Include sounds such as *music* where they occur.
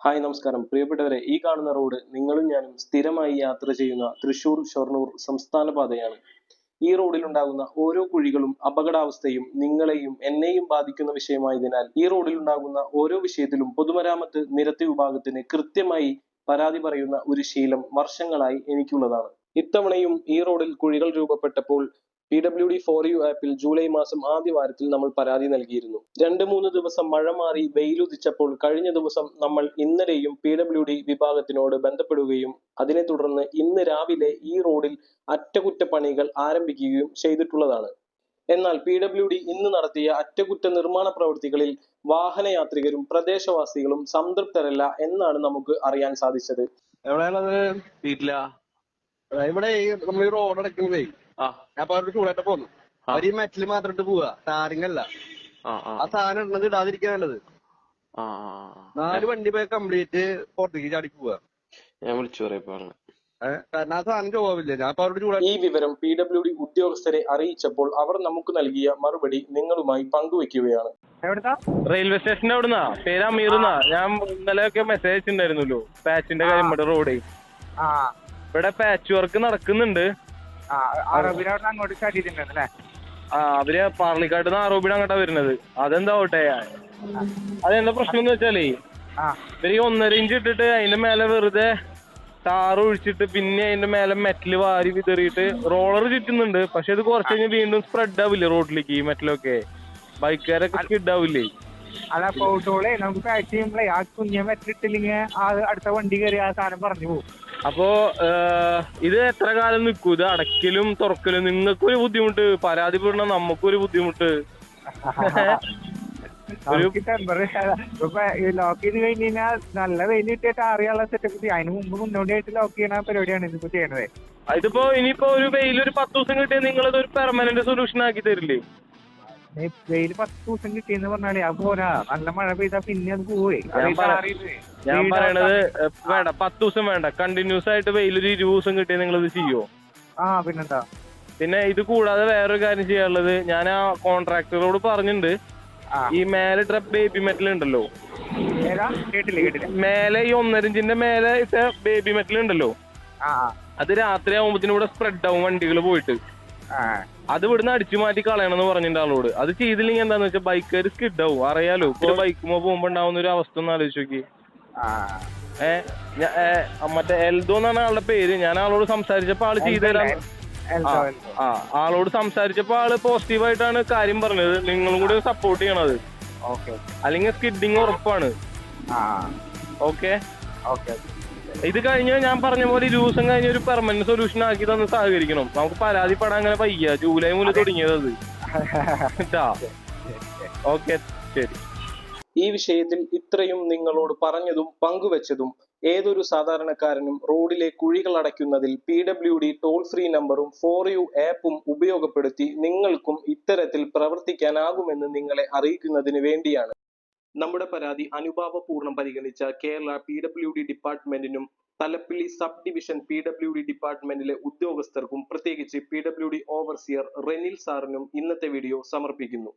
Hi നമസ്കാരം. പ്രിയപ്പെട്ടവരെ ഈ കാണുന്ന റോഡ് നിങ്ങളും ഞാനും സ്ഥിരമായി യാത്ര ചെയ്യുന്ന തൃശൂർ ഷൊർണൂർ സംസ്ഥാന പാതയാണ്. ഈ റോഡിൽ ഉണ്ടാകുന്ന ഓരോ കുഴികളും അപകടാവസ്ഥയും നിങ്ങളെയും എന്നെയും ബാധിക്കുന്ന വിഷയമായതിനാൽ ഈ റോഡിൽ ഉണ്ടാകുന്ന ഓരോ വിഷയത്തിലും പൊതുമരാമത്ത് നിരത്തി വിഭാഗത്തിന് കൃത്യമായി പരാതി പറയുന്ന ഒരു ശീലം വർഷങ്ങളായി എനിക്കുള്ളതാണ്. ഇത്തവണയും ഈ റോഡിൽ കുഴികൾ രൂപപ്പെട്ടപ്പോൾ P W D for you ആപ്പിൽ ജൂലൈ മാസം ആദ്യ വാരത്തിൽ നമ്മൾ പരാതി നൽകിയിരുന്നു. രണ്ട് മൂന്ന് ദിവസം മഴ മാറി വെയിലുദിച്ചപ്പോൾ കഴിഞ്ഞ ദിവസം നമ്മൾ ഇന്നലെയും പി ഡബ്ല്യു ഡി വിഭാഗത്തിനോട് ബന്ധപ്പെടുകയും അതിനെ തുടർന്ന് ഇന്ന് രാവിലെ ഈ റോഡിൽ അറ്റകുറ്റപ്പണികൾ ആരംഭിക്കുകയും ചെയ്തിട്ടുള്ളതാണ്. എന്നാൽ പി ഡബ്ല്യു ഡി ഇന്ന് നടത്തിയ അറ്റകുറ്റ നിർമ്മാണ പ്രവൃത്തികളിൽ വാഹനയാത്രികരും പ്രദേശവാസികളും സംതൃപ്തരല്ല എന്നാണ് നമുക്ക് അറിയാൻ സാധിച്ചത്. എവിടെയാണത്? വീട്ടിലാ? ഇവിടെ ഈ നമ്മൾ ഈ റോഡ് അടക്കുന്നതേ അപ്പൊ അവരുടെ ചൂടായിട്ട് പോന്നു. അവർ ഈ മെറ്റൽ മാത്രം ഇട്ട് പോവാ ടാറിങ്ങല്ല ആ ആ. ആ സാധനം ഇടുന്നത് ഇടാതിരിക്കാ നല്ലത്. നാല് വണ്ടി പോയ കംപ്ലീറ്റ് പുറത്തേക്ക് ചാടി പോവാ. ഞാൻ വിളിച്ചു പറയപ്പോ കാരണം ആ സാധനം ചോവില്ല ഞാൻ അപ്പൊ അവരോട് ഈ വിവരം പി ഡബ്ല്യു ഡി ഉദ്യോഗസ്ഥരെ അറിയിച്ചപ്പോൾ അവർ നമുക്ക് നൽകിയ മറുപടി നിങ്ങളുമായി പങ്കുവെക്കുകയാണ്. റെയിൽവേ സ്റ്റേഷന്റെ അവിടുന്നാ. പേര് അമീറുന്നാ ഞാൻ ഇന്നലെ ഒക്കെ മെസ്സേജ് അയച്ചിട്ടുണ്ടായിരുന്നല്ലോ. പാച്ചിന്റെ കാര്യം ഇവിടെ റോഡ് ആ. ഇവിടെ പാച്ച് വർക്ക് നടക്കുന്നുണ്ട്. അറബിനെ അവിടെ അങ്ങോട്ട് ചാടിയിട്ടുണ്ടല്ലേ ആ അവർ പാർലിക്കാട്ട് നിന്ന് ആറോബിയുടെ അങ്ങോട്ടാ വരുന്നത്. അതെന്താ ഓട്ടെ അതെന്താ പ്രശ്നം എന്ന് വെച്ചാലേ ഇവർ ഈ ഒന്നര ഇഞ്ച് ഇട്ടിട്ട് അതിന്റെ മേലെ വെറുതെ ടാറ് ഒഴിച്ചിട്ട് പിന്നെ അതിന്റെ മേലെ മെറ്റൽ വാരി വിതറിയിട്ട് റോളർ ചുറ്റുന്നുണ്ട്. പക്ഷെ ഇത് കുറച്ച് കഴിഞ്ഞ് വീണ്ടും സ്പ്രെഡ് ആവില്ലേ റോഡിലേക്ക് ഈ മെറ്റലൊക്കെ ബൈക്കുകാരൊക്കെ സ്പ്രെഡ് ആവില്ലേ അല്ല ഫോട്ടോളെ നമുക്ക് പാക്ക് ചെയ്യുമ്പോഴേ ആ കുഞ്ഞ മെറ്റിട്ടില്ലെങ്കിൽ ആ അടുത്ത വണ്ടി കയറി ആ സാധനം പറഞ്ഞു പോകും. അപ്പോ ഇത് എത്ര കാലം നിൽക്കും ഇത് അടയ്ക്കലും തുറക്കലും നിങ്ങൾക്കൊരു ബുദ്ധിമുട്ട് പരാതിപ്പെടണ നമുക്കൊരു ബുദ്ധിമുട്ട്. *laughs* നമുക്ക് ടെമ്പററി ലോക്ക് ചെയ്ത് കഴിഞ്ഞ് കഴിഞ്ഞാൽ നല്ല വെയിൽ കിട്ടിയിട്ട് അറിയാനുള്ള സെറ്റപ്പ് അതിന് മുമ്പ് മുന്നോടിയായിട്ട് ലോക്ക് ചെയ്യണ പരിപാടിയാണ് ഇതിപ്പോ ചെയ്യണത്. ഇതിപ്പോ ഇനിയിപ്പോ ഒരു വെയിൽ ഒരു പത്ത് ദിവസം കിട്ടിയാൽ നിങ്ങളത് ഒരു പെർമനന്റ് സൊല്യൂഷൻ ആക്കി തരില്ലേ? വെയിൽ പത്ത് ദിവസം കിട്ടിയെന്ന് പറഞ്ഞാലേ അത് പോരാ. നല്ല മഴ പെയ്താ പിന്നെ അത് പോവേ. ഞാൻ പറയണത് വേണ്ട പത്ത് ദിവസം വേണ്ട. കണ്ടിന്യൂസ് ആയിട്ട് വെയിൽ ഒരു ഇരുപത് ദിവസം കിട്ടിയാൽ നിങ്ങൾ ഇത് ചെയ്യോ? ആ പിന്നെന്താ? പിന്നെ ഇത് കൂടാതെ വേറൊരു കാര്യം ചെയ്യാനുള്ളത്. ഞാൻ ആ കോൺട്രാക്ടറോട് പറഞ്ഞിട്ടുണ്ട് ഈ മേലെ ഇട്ട ബേബി മെറ്റൽ ഉണ്ടല്ലോ? മേലെ ഈ ഒന്നരഞ്ചിന്റെ മേലെ ഇട്ട ബേബി മെറ്റൽ ഉണ്ടല്ലോ? ആ അത് രാത്രി ആവുമ്പത്തിനും ഇവിടെ സ്പ്രെഡ് ആവും വണ്ടികൾ പോയിട്ട്. അത് ഇവിടുന്ന് അടിച്ചു മാറ്റി കളയണമെന്ന് പറഞ്ഞിട്ടുണ്ട് ആളോട്. അത് ചെയ്തില്ലെങ്കിൽ എന്താന്ന് വെച്ചാൽ ബൈക്കുകാർ സ്കിഡ് ആവും അറിയാലോ ഇപ്പൊ ബൈക്കുമ്പോ പോകുമ്പോ ഉണ്ടാവുന്ന ഒരു അവസ്ഥ ഒന്ന് ആലോചിച്ച് നോക്കി. ഏഹ് മറ്റേ എൽദോ എന്നാണ് ആളുടെ പേര്. ഞാൻ ആളോട് സംസാരിച്ചപ്പോ ആൾ ചെയ്തു തരാൻ ആ, ആളോട് സംസാരിച്ചപ്പോ ആൾ പോസിറ്റീവായിട്ടാണ് കാര്യം പറഞ്ഞത്. നിങ്ങളും കൂടി സപ്പോർട്ട് ചെയ്യണത് അല്ലെങ്കിൽ സ്കിഡിങ് ഉറപ്പാണ്. Okay okay. ഇത് കഴിഞ്ഞ് ഞാൻ പറഞ്ഞ പോലെ ഈ ദിവസം കഴിഞ്ഞ ഒരു പെർമനന്റ് സൊല്യൂഷൻ ആക്കി തന്ന് സഹകരിക്കണം. നമുക്ക് പരാതിപ്പെടാൻ അങ്ങനെ പയ്യ ജൂലൈ മുതൽ തുടങ്ങിയത് അത്. ഓക്കെ ശരി. ഈ വിഷയത്തിൽ ഇത്രയും നിങ്ങളോട് പറഞ്ഞതും പങ്കുവച്ചതും ഏതൊരു സാധാരണക്കാരനും റോഡിലെ കുഴികൾ അടയ്ക്കുന്നതിൽ P W D toll free നമ്പറും ഫോർ യു ആപ്പും ഉപയോഗപ്പെടുത്തി നിങ്ങൾക്കും ഇത്തരത്തിൽ പ്രവർത്തിക്കാനാകുമെന്ന് നിങ്ങളെ അറിയിക്കുന്നതിന് വേണ്ടിയാണ്. നമ്മുടെ പരാതി അനുഭാവപൂർണം പരിഗണിച്ച കേരള ഡി ഡിപ്പാർട്ട്മെന്റിനും തലപ്പിള്ളി സബ് ഡിവിഷൻ ഡി ഡിപ്പാർട്ട്മെന്റിലെ ഉദ്യോഗസ്ഥർക്കും പ്രത്യേകിച്ച് P W D overseer Renil സാറിനും ഇന്നത്തെ വീഡിയോ സമർപ്പിക്കുന്നു.